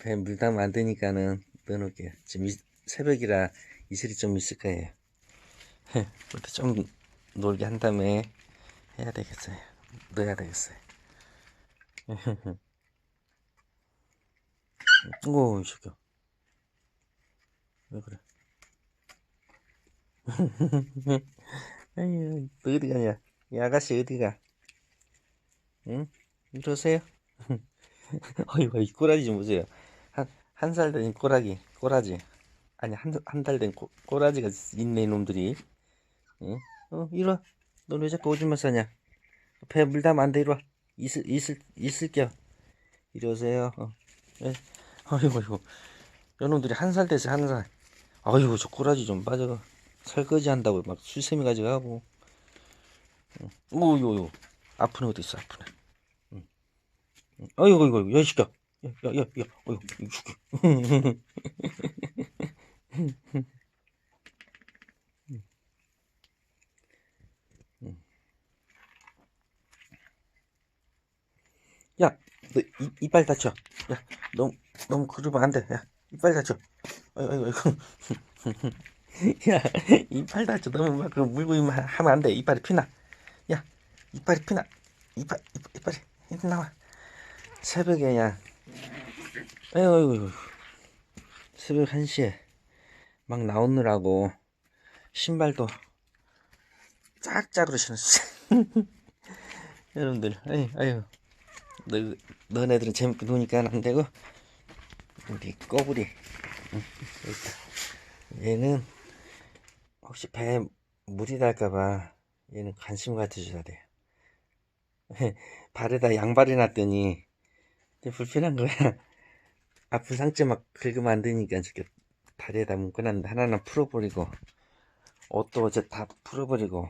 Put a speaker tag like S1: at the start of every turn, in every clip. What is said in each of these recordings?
S1: 배 물담 안 되니까는 넣어놓을게요. 지금 이- 새벽이라 이슬이 좀 있을 거예요. 좀 놀게 한 다음에 해야 되겠어요. 넣어야 되겠어요. 오, 이 새끼야. 왜 그래? 아유, 너 어디 가냐? 이 아가씨 어디 가? 응? 이리 오세요. 어이구, 이 꼬라지 좀 보세요. 한, 한살 된 꼬라기, 꼬라지. 아니, 한, 한 달 된 꼬, 꼬라지가 있네, 이놈들이. 응? 어, 이리 와. 너왜 자꾸 오줌만 싸냐? 배 물담 안 돼, 이리 와. 있을, 있을, 있을게요. 이리 오세요. 어. 예. 어이구, 어이구. 요놈들이 한 살 됐어, 한 살. 아이고, 저 꼬라지 좀 빠져. 설거지 한다고 막 수세미. 오유, 오유. 아프네, 어디 있어, 아프네. 응. 응. 어이구, 어이구, 야, 이 새끼 야. 야, 야, 야, 야, 어이구, 이 새끼. 야, 너 이, 이빨 다쳐. 야, 너무, 너무 그러면 안 돼. 야, 이빨 다쳐. 아이고, 아이고. 야, 이빨 다쳐. 너무 막 그 물고 하면 안 돼. 이빨이 피나. 야, 이빨이 피나. 이빨, 이빨, 이빨이 힘 나와. 새벽에 야. 아이고. 새벽 1시에 막 나오느라고 신발도 짝짝으로 신었어. 여러분들, 아유, 아유. 너, 너네들은 재밌게 노니까 안 되고, 우리 꼬부리. 얘는, 혹시 배에 물이 닿을까봐, 얘는 관심 가져줘야 돼. 발에다 양발을 놨더니, 이제 불편한 거야. 아픈 상처 막 긁으면 안 되니까, 저렇게 다리에다 묶어놨는데, 하나는 풀어버리고, 옷도 어제 다 풀어버리고,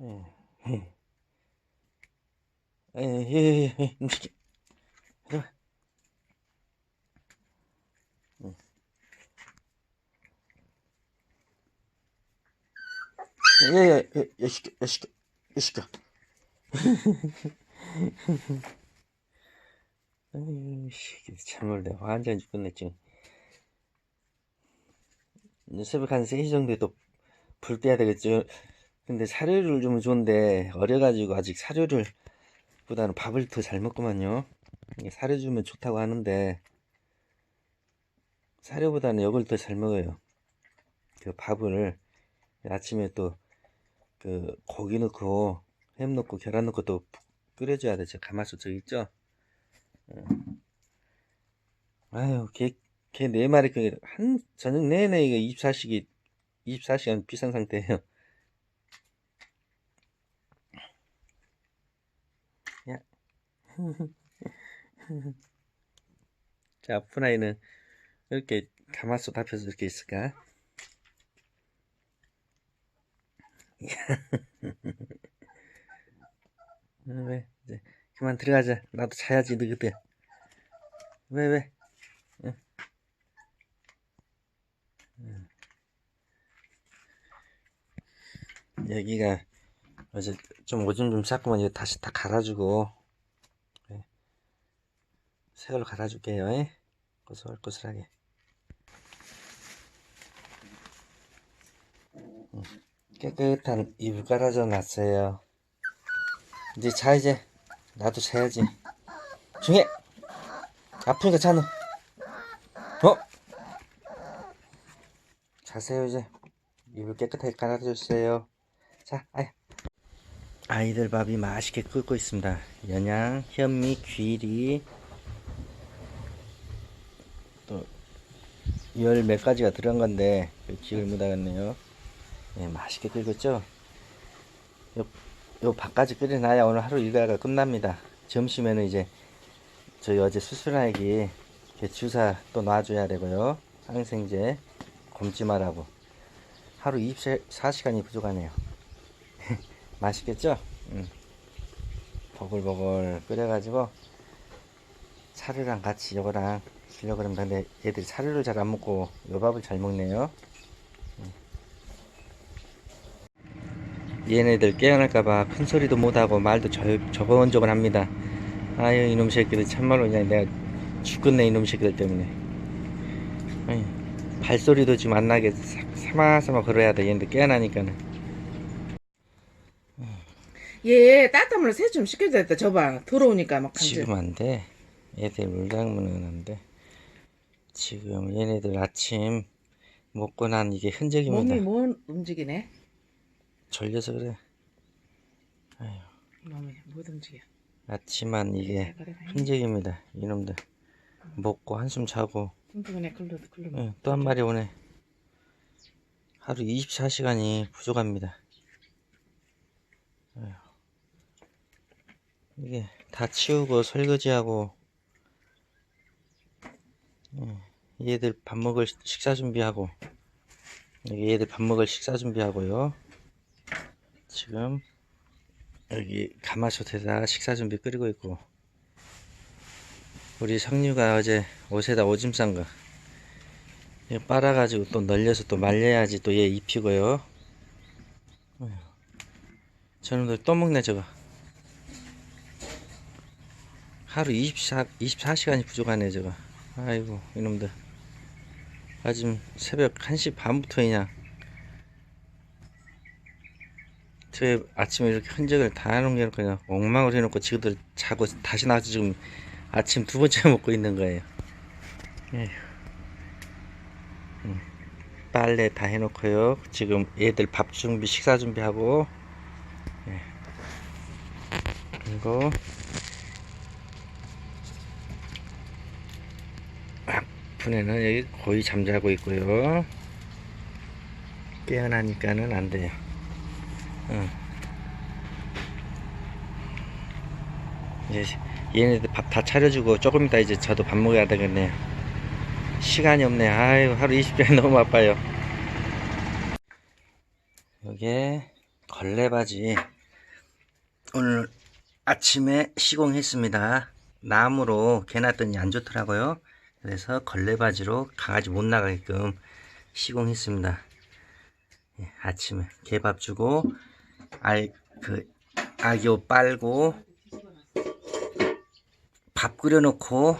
S1: 예, 예. 야, 야, 야, 시켜, 야, 시켜, 야, 시켜. 아유, 씨, 참을 내 완전 죽겠네, 지금. 새벽 한 3시 정도에 또불 빼야 되겠죠. 근데 사료를 주면 좋은데, 어려가지고 아직 사료를 보다는 밥을 더 잘 먹구만요. 사료 주면 좋다고 하는데 사료보다는 이걸 더잘 먹어요. 그 밥을 아침에 또 그 고기 넣고 햄 넣고 계란 넣고 또 끓여줘야 돼. 저 가마솥 저기 있죠? 어. 아유, 걔, 걔 네 마리 그 한 저녁 내내 이거 24시기 24시간 비상 상태예요. 야. 자, 아픈 아이는 이렇게 가마솥 앞에서 이렇게 있을까? 어, 왜? 그만 들어가자. 나도 자야지, 너 그때. 왜, 왜? 응. 응. 여기가 어제 좀 오줌 좀 쌌구만. 이거 다시 다 갈아주고. 네. 새 걸로 갈아줄게요. 예? 고슬고슬하게. 응. 깨끗한 이불 깔아줘 놨어요. 이제 자 이제 나도 자야지. 중해. 아프니까 자너. 어? 자세요 이제. 이불 깨끗하게 깔아주세요. 자, 아야. 아이들 밥이 맛있게 끓고 있습니다. 연양, 현미, 귀리, 또 열 몇 가지가 들어간 건데 못 하겠네요. 네, 맛있게 끓였죠? 요, 요 밥까지 끓여놔야 오늘 하루 일과가 끝납니다. 점심에는 이제 저희 어제 이렇게 주사 또 놔줘야 되고요. 항생제 굶지 말라고 하루 24시간이 부족하네요. 맛있겠죠? 음. 보글보글 끓여가지고 사료랑 같이 요거랑 주려고 그러면 근데 얘들이 사료를 잘 안 먹고 요 밥을 잘 먹네요. 얘네들 깨어날까봐 큰 소리도 못하고 말도 저, 저번저번 합니다. 아유 이놈 새끼들 참말로 그냥 내가 죽겠네 이놈 새끼들 때문에. 아니, 발소리도 지금 안 나게 사- 사마사마 걸어야 돼 얘네들 깨어나니까는.
S2: 얘 따뜻한 물로 세수 좀 시켜줘야 겠다 저봐. 더러우니까 막 간질.
S1: 지금 안 돼. 얘들 물장문은 안돼. 지금 얘네들 아침 먹고 난 이게 흔적입니다.
S2: 몸이 뭐 움직이네
S1: 졸려서 그래
S2: 몸이 못 움직여
S1: 아침만 이게. 흔적입니다 이놈들 먹고 한숨 자고
S2: 뚱뚱하네 글로 글로
S1: 예, 또한 마리 오네. 하루 24시간이 부족합니다. 아휴. 이게 다 치우고 설거지하고 예, 얘들 밥 먹을 식사 준비하고 얘들 밥 먹을 식사 준비하고요. 지금 여기 가마솥에다 식사 준비 끓이고 있고 우리 성류가 어제 옷에다 오줌 싼 거. 빨아가지고 또 널려서 또 말려야지 또 얘 입히고요. 저놈들 또 먹네 저거. 하루 24, 24시간이 부족하네 저거. 아이고 이놈들. 아침 새벽 1시 반부터 그냥 저에 아침에 이렇게 흔적을 다 해놓고 그냥 엉망을 해놓고 지금들 자고 다시 나와서 지금 아침 두 번째 먹고 있는 거예요. 에휴. 음, 빨래 다 해놓고요. 지금 얘들 밥 준비, 식사 준비하고, 예. 그리고 앞분에는 여기 거의 잠자고 있고요. 깨어나니까는 안 돼요. 응. 이제 얘네들 밥 다 차려주고 조금 이따 이제 저도 밥 먹어야 되겠네요. 시간이 없네. 아유, 하루 20시간이 너무 바빠요. 요게 걸레바지. 오늘 아침에 시공했습니다. 나무로 개놨더니 안 좋더라고요. 그래서 걸레바지로 강아지 못 나가게끔 시공했습니다. 예, 아침에 개밥 주고 알그 아기옷 빨고 밥 끓여놓고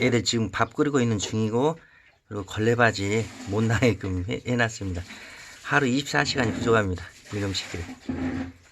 S1: 애들 지금 밥 끓이고 있는 중이고 그리고 걸레바지 못 나게끔 해, 해놨습니다. 하루 24시간이 부족합니다. 새끼들.